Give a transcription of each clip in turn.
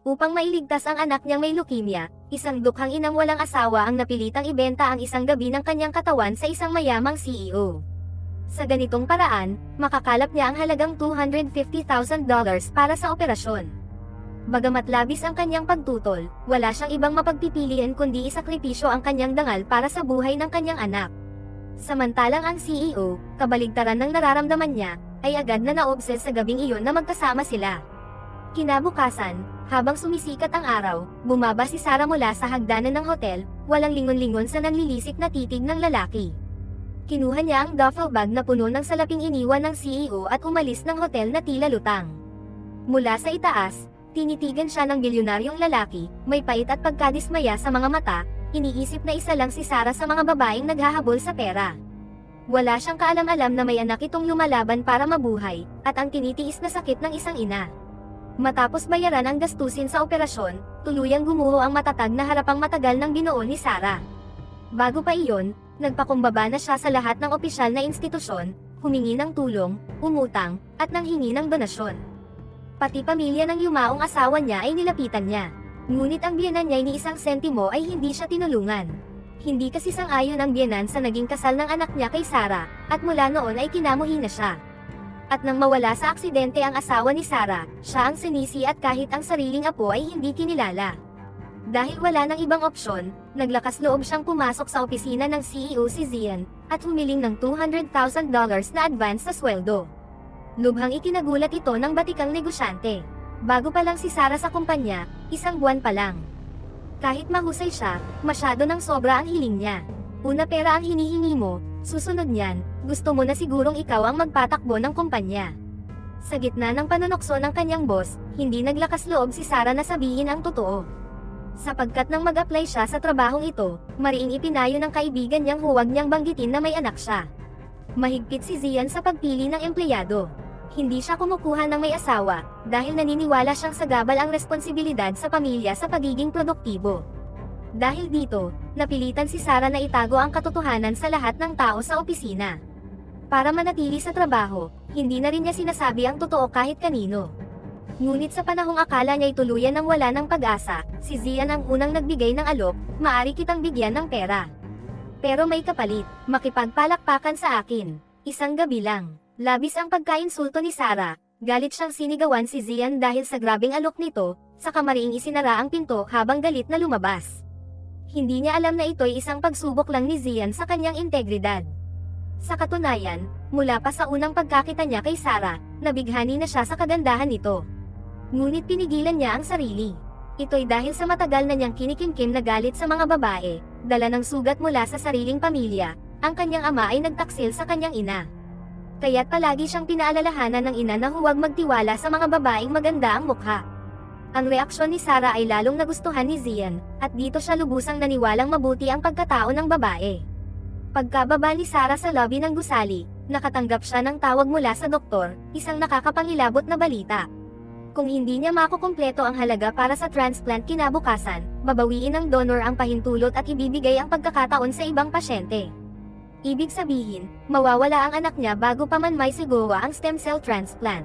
Upang mailigtas ang anak niyang may leukemia, isang dukhang inang walang asawa ang napilitang ibenta ang isang gabi ng kanyang katawan sa isang mayamang CEO. Sa ganitong paraan, makakalap niya ang halagang $250,000 para sa operasyon. Bagamat labis ang kanyang pagtutol, wala siyang ibang mapagpipilian kundi isakripisyo ang kanyang dangal para sa buhay ng kanyang anak. Samantalang ang CEO, kabaligtaran ng nararamdaman niya, ay agad na naobses sa gabing iyon na magkasama sila. Kinabukasan, habang sumisikat ang araw, bumaba si Sarah mula sa hagdanan ng hotel, walang lingon-lingon sa nanlilisik na titig ng lalaki. Kinuha niya ang duffel bag na puno ng salaping iniwan ng CEO at umalis ng hotel na tila lutang. Mula sa itaas, tinitigan siya ng bilyonaryong lalaki, may pait at pagkadismaya sa mga mata, iniisip na isa lang si Sarah sa mga babaeng naghahabol sa pera. Wala siyang kaalam-alam na may anak itong lumalaban para mabuhay, at ang tinitiis na sakit ng isang ina. Matapos bayaran ang gastusin sa operasyon, tuluyang gumuho ang matatag na harapang matagal ng binuo ni Sarah. Bago pa iyon, nagpakumbaba na siya sa lahat ng opisyal na institusyon, humingi ng tulong, umutang, at nanghingi ng donasyon. Pati pamilya ng yumaong asawa niya ay nilapitan niya. Ngunit ang biyanan niya ni isang sentimo ay hindi siya tinulungan. Hindi kasi sang-ayon ang biyanan sa naging kasal ng anak niya kay Sarah, at mula noon ay kinamuhi na siya. At nang mawala sa aksidente ang asawa ni Sarah, siya ang sinisi at kahit ang sariling apo ay hindi kinilala. Dahil wala nang ibang opsyon, naglakas loob siyang pumasok sa opisina ng CEO si Zian, at humiling ng $200,000 na advance sa sweldo. Lubhang ikinagulat ito ng batikang negosyante. Bago pa lang si Sarah sa kumpanya, isang buwan pa lang. Kahit mahusay siya, masyado ng sobra ang hiling niya. Una pera ang hinihingi mo, susunod niyan, gusto mo na sigurong ikaw ang magpatakbo ng kumpanya. Sa gitna ng panunokso ng kanyang boss, hindi naglakas loob si Sarah na sabihin ang totoo. Sapagkat nang mag-apply siya sa trabahong ito, mariing ipinayo ng kaibigan niyang huwag niyang banggitin na may anak siya. Mahigpit si Zian sa pagpili ng empleyado. Hindi siya kumukuha ng may asawa, dahil naniniwala siyang sagabal ang responsibilidad sa pamilya sa pagiging produktibo. Dahil dito, napilitan si Sarah na itago ang katotohanan sa lahat ng tao sa opisina. Para manatili sa trabaho, hindi na rin niya sinasabi ang totoo kahit kanino. Ngunit sa panahong akala niya'y tuluyan ng wala ng pag-asa, si Zian ang unang nagbigay ng alok, maari kitang bigyan ng pera. Pero may kapalit, makipagpalakpakan sa akin. Isang gabi lang. Labis ang pagkainsulto ni Sarah, galit siyang sinigawan si Zian dahil sa grabing alok nito, sa kamariing isinara ang pinto habang galit na lumabas. Hindi niya alam na ito'y isang pagsubok lang ni Zian sa kanyang integridad. Sa katunayan, mula pa sa unang pagkakita niya kay Sarah, nabighani na siya sa kagandahan nito. Ngunit pinigilan niya ang sarili. Ito'y dahil sa matagal na niyang kinikimkim na galit sa mga babae, dala ng sugat mula sa sariling pamilya, ang kanyang ama ay nagtaksil sa kanyang ina. Kaya't palagi siyang pinaalalahanan ng ina na huwag magtiwala sa mga babaeng maganda ang mukha. Ang reaksyon ni Sarah ay lalong nagustuhan ni Zian, at dito siya lubusang naniwalang mabuti ang pagkatao ng babae. Pagkababa ni Sarah sa lobby ng gusali, nakatanggap siya ng tawag mula sa doktor, isang nakakapangilabot na balita. Kung hindi niya makukumpleto ang halaga para sa transplant kinabukasan, babawiin ng donor ang pahintulot at ibibigay ang pagkakataon sa ibang pasyente. Ibig sabihin, mawawala ang anak niya bago pa man may sigawa ang stem cell transplant.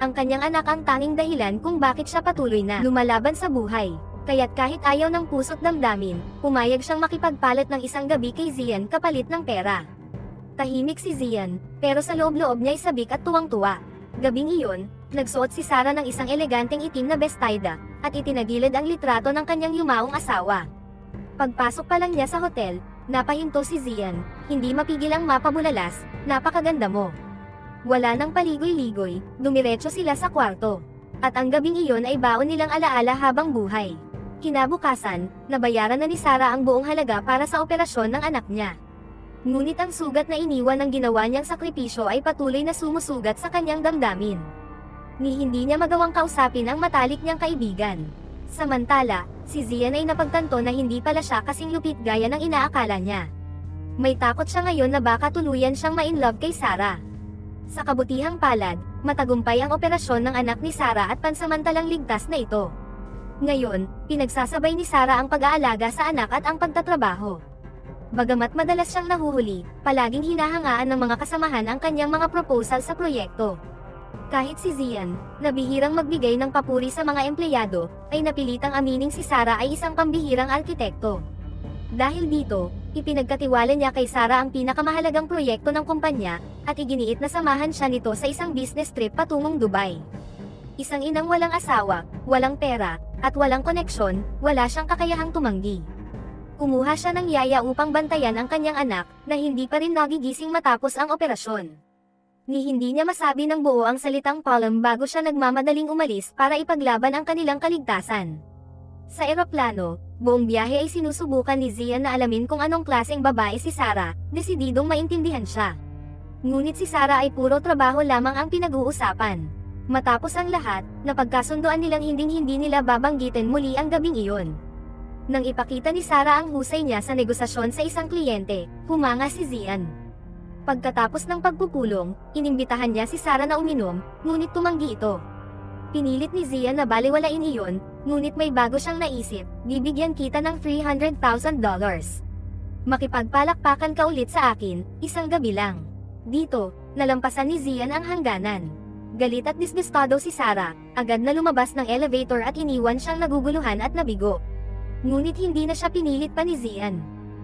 Ang kanyang anak ang tanging dahilan kung bakit siya patuloy na lumalaban sa buhay. Kaya't kahit ayaw ng puso't damdamin, pumayag siyang makipagpalit ng isang gabi kay Zian kapalit ng pera. Tahimik si Zian, pero sa loob-loob niya'y sabik at tuwang-tuwa. Gabing iyon, nagsuot si Sarah ng isang eleganteng itim na bestida, at itinagilid ang litrato ng kanyang yumaong asawa. Pagpasok pa lang niya sa hotel, napahinto si Zian, hindi mapigil ang mapabulalas, napakaganda mo. Wala nang paligoy-ligoy, dumiretso sila sa kwarto. At ang gabing iyon ay baon nilang alaala habang buhay. Kinabukasan, nabayaran na ni Sarah ang buong halaga para sa operasyon ng anak niya. Ngunit ang sugat na iniwan ng ginawa niyang sakripisyo ay patuloy na sumusugat sa kanyang damdamin. Ni hindi niya magawang kausapin ang matalik niyang kaibigan. Samantala, si Zian ay napagtanto na hindi pala siya kasing lupit gaya ng inaakala niya. May takot siya ngayon na baka tuluyan siyang ma-inlove kay Sarah. Sa kabutihang palad, matagumpay ang operasyon ng anak ni Sarah at pansamantalang ligtas na ito. Ngayon, pinagsasabay ni Sarah ang pag-aalaga sa anak at ang pagtatrabaho. Bagamat madalas siyang nahuhuli, palaging hinahangaan ng mga kasamahan ang kanyang mga proposal sa proyekto. Kahit si Zian, na bihirang magbigay ng papuri sa mga empleyado, ay napilitang amining si Sarah ay isang pambihirang arkitekto. Dahil dito, ipinagkatiwala niya kay Sarah ang pinakamahalagang proyekto ng kumpanya, at iginiit na samahan siya nito sa isang business trip patungong Dubai. Isang inang walang asawa, walang pera, at walang koneksyon, wala siyang kakayahang tumanggi. Kumuha siya ng yaya upang bantayan ang kanyang anak, na hindi pa rin nagigising matapos ang operasyon. Ni hindi niya masabi ng buo ang salitang palm bago siya nagmamadaling umalis para ipaglaban ang kanilang kaligtasan. Sa eroplano, buong biyahe ay sinusubukan ni Zian na alamin kung anong klaseng babae si Sarah, desididong maintindihan siya. Ngunit si Sarah ay puro trabaho lamang ang pinag-uusapan. Matapos ang lahat, napagkasundoan nilang hinding-hindi nila babanggitin muli ang gabing iyon. Nang ipakita ni Sarah ang husay niya sa negosasyon sa isang kliyente, humanga si Zian. Pagkatapos ng pagpupulong, inimbitahan niya si Sarah na uminom, ngunit tumanggi ito. Pinilit ni Zian na baliwalain iyon, ngunit may bago siyang naisip, bibigyan kita ng $300,000. Makipagpalakpakan ka ulit sa akin, isang gabi lang. Dito, nalampasan ni Zian ang hangganan. Galit at disgustado si Sarah, agad na lumabas ng elevator at iniwan siyang naguguluhan at nabigo. Ngunit hindi na siya pinilit pa ni Zian.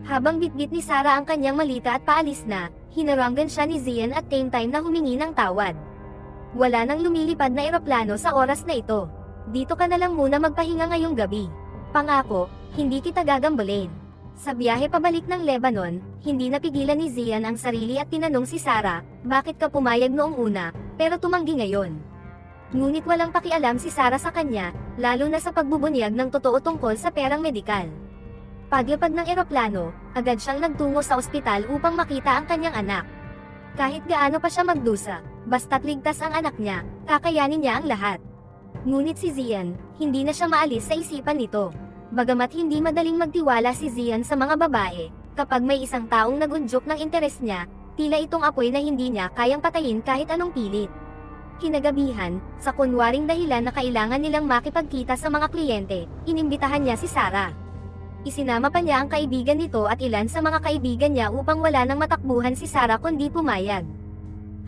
Habang bitbit ni Sarah ang kanyang malita at paalis na, hinaranggan siya ni Zian at same time na humingi ng tawad. Wala nang lumilipad na eroplano sa oras na ito. Dito ka na lang muna magpahinga ngayong gabi. Pangako, hindi kita gagambalin. Sa biyahe pabalik ng Lebanon, hindi napigilan ni Zian ang sarili at tinanong si Sarah, bakit ka pumayag noong una, pero tumanggi ngayon. Ngunit walang pakialam si Sarah sa kanya, lalo na sa pagbubunyag ng totoo tungkol sa perang medikal. Paglapag ng eroplano, agad siyang nagtungo sa ospital upang makita ang kanyang anak. Kahit gaano pa siya magdusa, basta't ligtas ang anak niya, kakayanin niya ang lahat. Ngunit si Zian, hindi na siya maalis sa isipan nito. Bagamat hindi madaling magtiwala si Zian sa mga babae, kapag may isang taong nagundyok ng interes niya, tila itong apoy na hindi niya kayang patayin kahit anong pilit. Kinagabihan, sa kunwaring dahilan na kailangan nilang makipagkita sa mga kliyente, inimbitahan niya si Sarah. Isinama pa niya ang kaibigan nito at ilan sa mga kaibigan niya upang wala nang matakbuhan si Sarah kundi pumayag.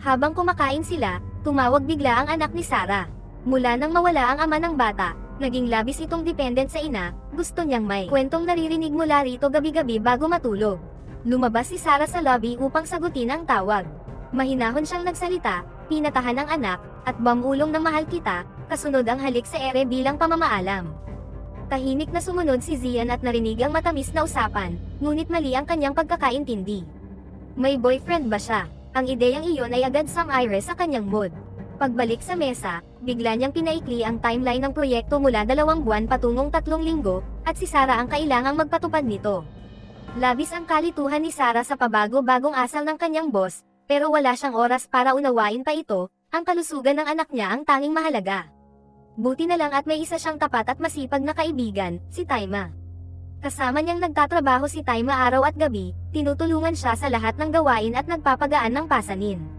Habang kumakain sila, tumawag bigla ang anak ni Sarah. Mula nang mawala ang ama ng bata, naging labis itong dependent sa ina, gusto niyang may kwentong naririnig mula rito gabi-gabi bago matulog. Lumabas si Sarah sa lobby upang sagutin ang tawag. Mahinahon siyang nagsalita, pinatahan ng anak, at bamulong ng mahal kita, kasunod ang halik sa ere bilang pamamaalam. Tahimik na sumunod si Zian at narinig ang matamis na usapan, ngunit mali ang kanyang pagkakaintindi. May boyfriend ba siya? Ang ideyang iyon ay agad sang-aire sa kanyang mood. Pagbalik sa mesa, bigla niyang pinaikli ang timeline ng proyekto mula dalawang buwan patungong tatlong linggo, at si Sarah ang kailangang magpatupad nito. Labis ang kalituhan ni Sarah sa pabago-bagong asal ng kanyang boss, pero wala siyang oras para unawain pa ito, ang kalusugan ng anak niya ang tanging mahalaga. Buti na lang at may isa siyang tapat at masipag na kaibigan, si Taima. Kasama niyang nagtatrabaho si Taima araw at gabi, tinutulungan siya sa lahat ng gawain at nagpapagaan ng pasanin.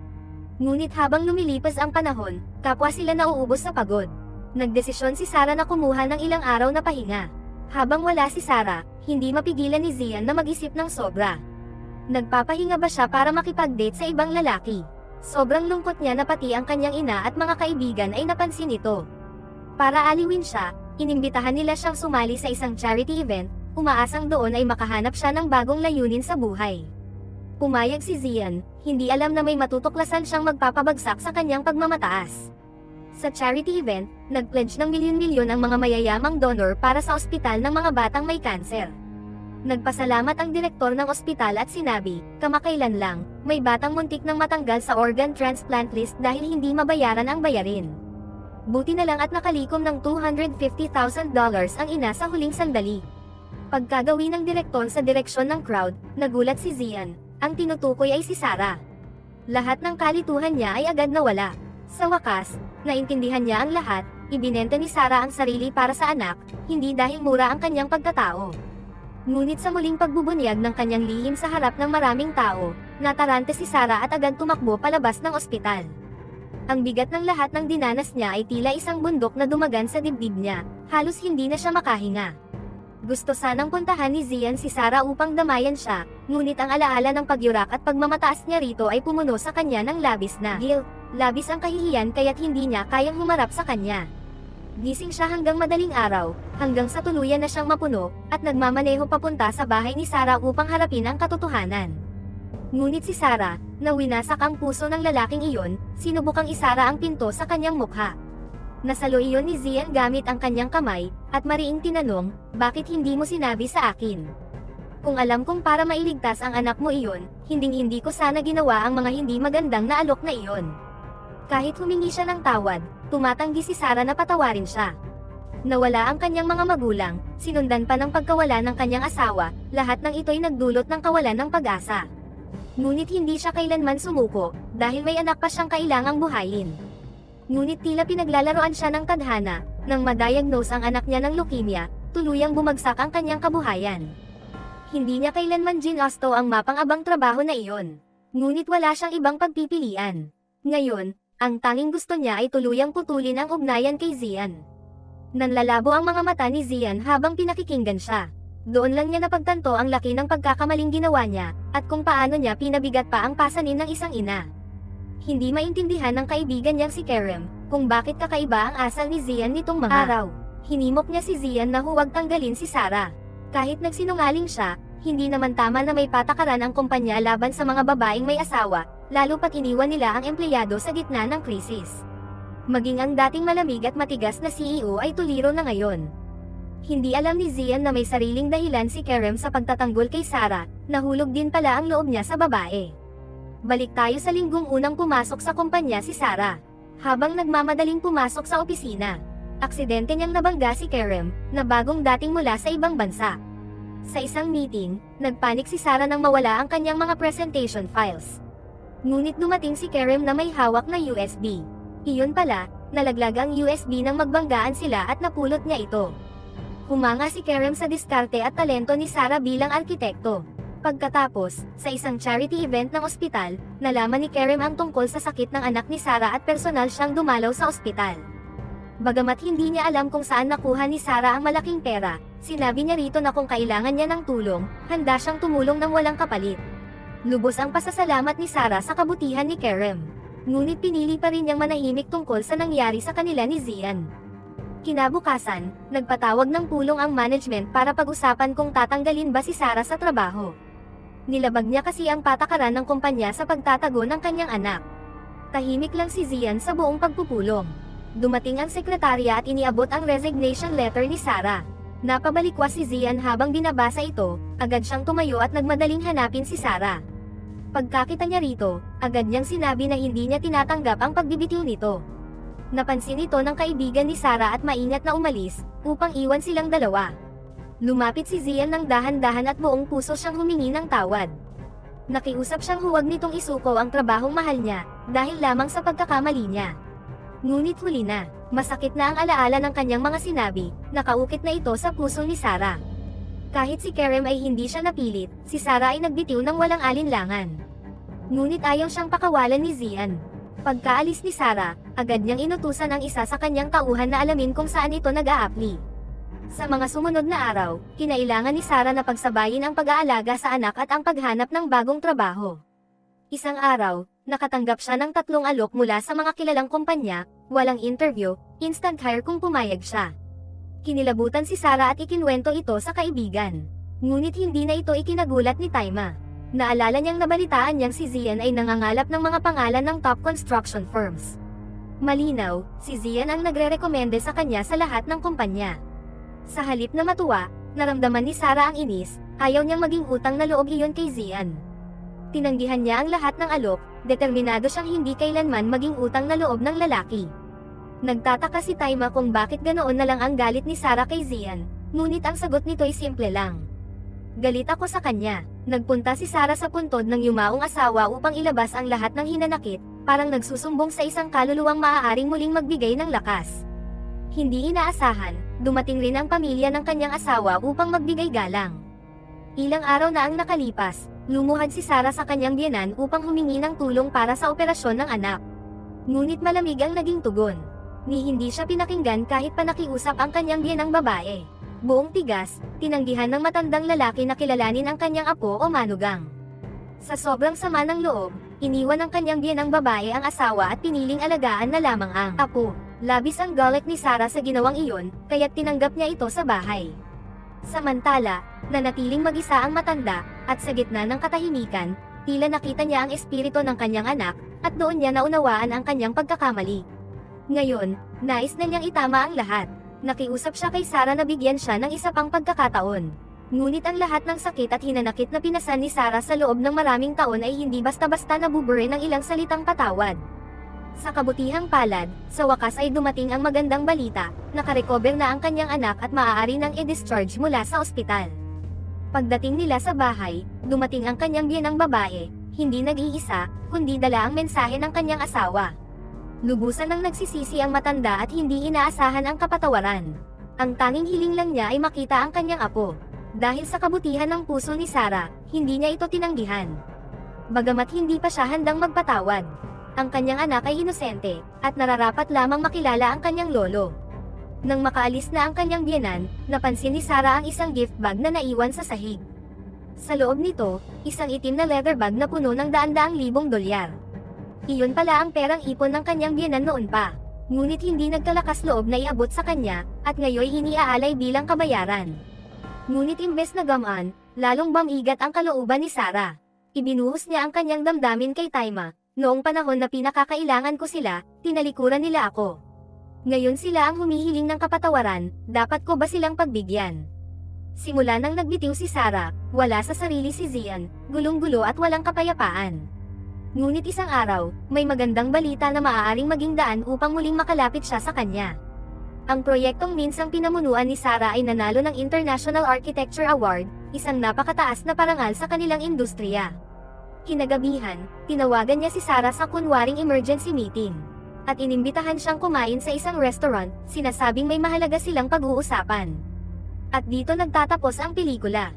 Ngunit habang lumilipas ang panahon, kapwa sila nauubos sa pagod. Nagdesisyon si Sarah na kumuha ng ilang araw na pahinga. Habang wala si Sarah, hindi mapigilan ni Zian na mag-isip ng sobra. Nagpapahinga ba siya para makipag-date sa ibang lalaki? Sobrang lungkot niya na pati ang kanyang ina at mga kaibigan ay napansin ito. Para aliwin siya, inimbitahan nila siyang sumali sa isang charity event, umaasang doon ay makahanap siya ng bagong layunin sa buhay. Pumayag si Zian, hindi alam na may matutuklasan siyang magpapabagsak sa kanyang pagmamataas. Sa charity event, nagpledge ng milyon-milyon ang mga mayayamang donor para sa ospital ng mga batang may kanser. Nagpasalamat ang direktor ng ospital at sinabi, kamakailan lang, may batang muntik nang matanggal sa organ transplant list dahil hindi mabayaran ang bayarin. Buti na lang at nakalikom ng $250,000 ang ina sa huling sandali. Pagkagawi ng direktor sa direksyon ng crowd, nagulat si Zian, ang tinutukoy ay si Sarah. Lahat ng kalituhan niya ay agad nawala. Sa wakas, naintindihan niya ang lahat, ibinenta ni Sarah ang sarili para sa anak, hindi dahil mura ang kanyang pagkatao. Ngunit sa muling pagbubunyag ng kanyang lihim sa harap ng maraming tao, natarante si Sarah at agad tumakbo palabas ng ospital. Ang bigat ng lahat ng dinanas niya ay tila isang bundok na dumagan sa dibdib niya, halos hindi na siya makahinga. Gusto sanang puntahan ni Zian si Sarah upang damayan siya, ngunit ang alaala ng pagyurak at pagmamataas niya rito ay pumuno sa kanya ng labis na guilt. labis ang kahihiyan kaya't hindi niya kayang humarap sa kanya. Gising siya hanggang madaling araw, hanggang sa tuluyan na siyang mapuno, at nagmamaneho papunta sa bahay ni Sarah upang harapin ang katotohanan. Ngunit si Sarah, na winasak ang puso ng lalaking iyon, sinubukang isara ang pinto sa kanyang mukha. Nasalo iyon ni Zian gamit ang kanyang kamay, at mariing tinanong, bakit hindi mo sinabi sa akin? Kung alam kong para mailigtas ang anak mo iyon, hinding-hindi ko sana ginawa ang mga hindi magandang na alok na iyon. Kahit humingi siya ng tawad, tumatanggi si Sarah na patawarin siya. Nawala ang kanyang mga magulang, sinundan pa ng pagkawala ng kanyang asawa, lahat ng ito'y nagdulot ng kawalan ng pag-asa. Ngunit hindi siya kailanman sumuko, dahil may anak pa siyang kailangang buhayin. Ngunit tila pinaglalaroan siya ng tadhana, nang madiagnose ang anak niya ng leukemia, tuluyang bumagsak ang kanyang kabuhayan. Hindi niya kailanman ginasto ang mapang-abang trabaho na iyon. Ngunit wala siyang ibang pagpipilian. Ngayon, ang tanging gusto niya ay tuluyang putulin ang ugnayan kay Zian. Nanlalabo ang mga mata ni Zian habang pinakikinggan siya. Doon lang niya napagtanto ang laki ng pagkakamaling ginawa niya, at kung paano niya pinabigat pa ang pasanin ng isang ina. Hindi maintindihan ng kaibigan niyang si Kerem, kung bakit kakaiba ang asal ni Zian nitong mga araw. Hinimok niya si Zian na huwag tanggalin si Sarah. Kahit nagsinungaling siya, hindi naman tama na may patakaran ang kumpanya laban sa mga babaeng may asawa, lalo pat iniwan nila ang empleyado sa gitna ng krisis. Maging ang dating malamig at matigas na CEO ay tuliro na ngayon. Hindi alam ni Zian na may sariling dahilan si Kerem sa pagtatanggol kay Sarah, nahulog din pala ang loob niya sa babae. Balik tayo sa linggong unang pumasok sa kumpanya si Sarah. Habang nagmamadaling pumasok sa opisina, aksidente niyang nabangga si Kerem, na bagong dating mula sa ibang bansa. Sa isang meeting, nagpanik si Sarah nang mawala ang kanyang mga presentation files. Ngunit dumating si Kerem na may hawak na USB. Iyon pala, nalaglag ang USB nang magbanggaan sila at napulot niya ito. Humanga si Kerem sa diskarte at talento ni Sarah bilang arkitekto. Pagkatapos, sa isang charity event ng ospital, nalaman ni Kerem ang tungkol sa sakit ng anak ni Sarah at personal siyang dumalaw sa ospital. Bagamat hindi niya alam kung saan nakuha ni Sarah ang malaking pera, sinabi niya rito na kung kailangan niya ng tulong, handa siyang tumulong ng walang kapalit. Lubos ang pasasalamat ni Sarah sa kabutihan ni Kerem. Ngunit pinili pa rin niyang manahimik tungkol sa nangyari sa kanila ni Zian. Kinabukasan, nagpatawag ng pulong ang management para pag-usapan kung tatanggalin ba si Sarah sa trabaho. Nilabag niya kasi ang patakaran ng kumpanya sa pagtatago ng kanyang anak. Tahimik lang si Zian sa buong pagpupulong. Dumating ang sekretarya at iniabot ang resignation letter ni Sarah. Napabalikwa si Zian habang binabasa ito, agad siyang tumayo at nagmadaling hanapin si Sarah. Pagkakita niya rito, agad niyang sinabi na hindi niya tinatanggap ang pagbibitiw nito. Napansin ito ng kaibigan ni Sarah at maingat na umalis, upang iwan silang dalawa. Lumapit si Zian ng dahan-dahan at buong puso siyang humingi ng tawad. Nakiusap siyang huwag nitong isuko ang trabahong mahal niya, dahil lamang sa pagkakamali niya. Ngunit huli na, masakit na ang alaala ng kanyang mga sinabi, nakaukit na ito sa puso ni Sarah. Kahit si Kerem ay hindi siya napilit, si Sarah ay nagbitiw ng walang alinlangan. Ngunit ayaw siyang pakawalan ni Zian. Pagkaalis ni Sarah, agad niyang inutusan ang isa sa kanyang tauhan na alamin kung saan ito nag-aapli. Sa mga sumunod na araw, kinailangan ni Sarah na pagsabayin ang pag-aalaga sa anak at ang paghanap ng bagong trabaho. Isang araw, nakatanggap siya ng tatlong alok mula sa mga kilalang kumpanya, walang interview, instant hire kung pumayag siya. Kinilabutan si Sarah at ikinwento ito sa kaibigan. Ngunit hindi na ito ikinagulat ni Taima. Naalala niyang nabalitaan niyang si Zian ay nangangalap ng mga pangalan ng top construction firms. Malinaw, si Zian ang nagre-rekomende sa kanya sa lahat ng kumpanya. Sa halip na matuwa, naramdaman ni Sarah ang inis, ayaw niyang maging utang na loob iyon kay Zian. Tinanggihan niya ang lahat ng alok, determinado siyang hindi kailanman maging utang na loob ng lalaki. Nagtataka si Taima kung bakit ganoon na lang ang galit ni Sarah kay Zian, ngunit ang sagot nito'y simple lang. Galit ako sa kanya. Nagpunta si Sarah sa puntod ng yumaong asawa upang ilabas ang lahat ng hinanakit, parang nagsusumbong sa isang kaluluwang maaaring muling magbigay ng lakas. Hindi inaasahan, dumating rin ang pamilya ng kanyang asawa upang magbigay galang. Ilang araw na ang nakalipas, lumuhad si Sarah sa kanyang biyanan upang humingi ng tulong para sa operasyon ng anak. Ngunit malamig ang naging tugon. Ni hindi siya pinakinggan kahit pa nakiusap ang kanyang biyanang babae. Buong tigas, tinanggihan ng matandang lalaki na kilalanin ang kanyang apo o manugang. Sa sobrang sama ng loob, Iniwan ng kanyang biyenang babae ang asawa at piniling alagaan na lamang ang apo. Labis ang galit ni Sarah sa ginawang iyon, kaya't tinanggap niya ito sa bahay. Samantala, nanatiling mag-isa ang matanda, at sa gitna ng katahimikan, tila nakita niya ang espiritu ng kanyang anak, at doon niya naunawaan ang kanyang pagkakamali. Ngayon, nais na niyang itama ang lahat. Nakiusap siya kay Sarah na bigyan siya ng isa pang pagkakataon. Ngunit ang lahat ng sakit at hinanakit na pinasan ni Sarah sa loob ng maraming taon ay hindi basta-basta nabubure ng ilang salitang patawad. Sa kabutihang palad, sa wakas ay dumating ang magandang balita, nakarecover na ang kanyang anak at maaari nang i-discharge mula sa ospital. Pagdating nila sa bahay, dumating ang kanyang biyenang babae, hindi nag-iisa, kundi dala ang mensahe ng kanyang asawa. Lubusan nang nagsisisi ang matanda at hindi inaasahan ang kapatawaran. Ang tanging hiling lang niya ay makita ang kanyang apo. Dahil sa kabutihan ng puso ni Sarah, hindi niya ito tinanggihan. Bagamat hindi pa siya handang magpatawad. Ang kanyang anak ay inosente, at nararapat lamang makilala ang kanyang lolo. Nang makaalis na ang kanyang biyenan, napansin ni Sarah ang isang gift bag na naiwan sa sahig. Sa loob nito, isang itim na leather bag na puno ng daan-daang libong dolyar. Iyon pala ang perang ipon ng kanyang biyenan noon pa. Ngunit hindi nagkalakas loob na iabot sa kanya, at ngayoy iniaalay bilang kabayaran. Ngunit imbes na gamaan, lalong bamigat ang kalooban ni Sarah. Ibinuhos niya ang kanyang damdamin kay Taima, noong panahon na pinakakailangan ko sila, tinalikuran nila ako. Ngayon sila ang humihiling ng kapatawaran, dapat ko ba silang pagbigyan? Simula nang nagbitiw si Sarah, wala sa sarili si Zian, gulong-gulo at walang kapayapaan. Ngunit isang araw, may magandang balita na maaaring maging daan upang muling makalapit siya sa kanya. Ang proyektong minsang pinamunuan ni Sarah ay nanalo ng International Architecture Award, isang napakataas na parangal sa kanilang industriya. Kinagabihan, tinawagan niya si Sarah sa kunwaring emergency meeting. At inimbitahan siyang kumain sa isang restaurant, sinasabing may mahalaga silang pag-uusapan. At dito nagtatapos ang pelikula.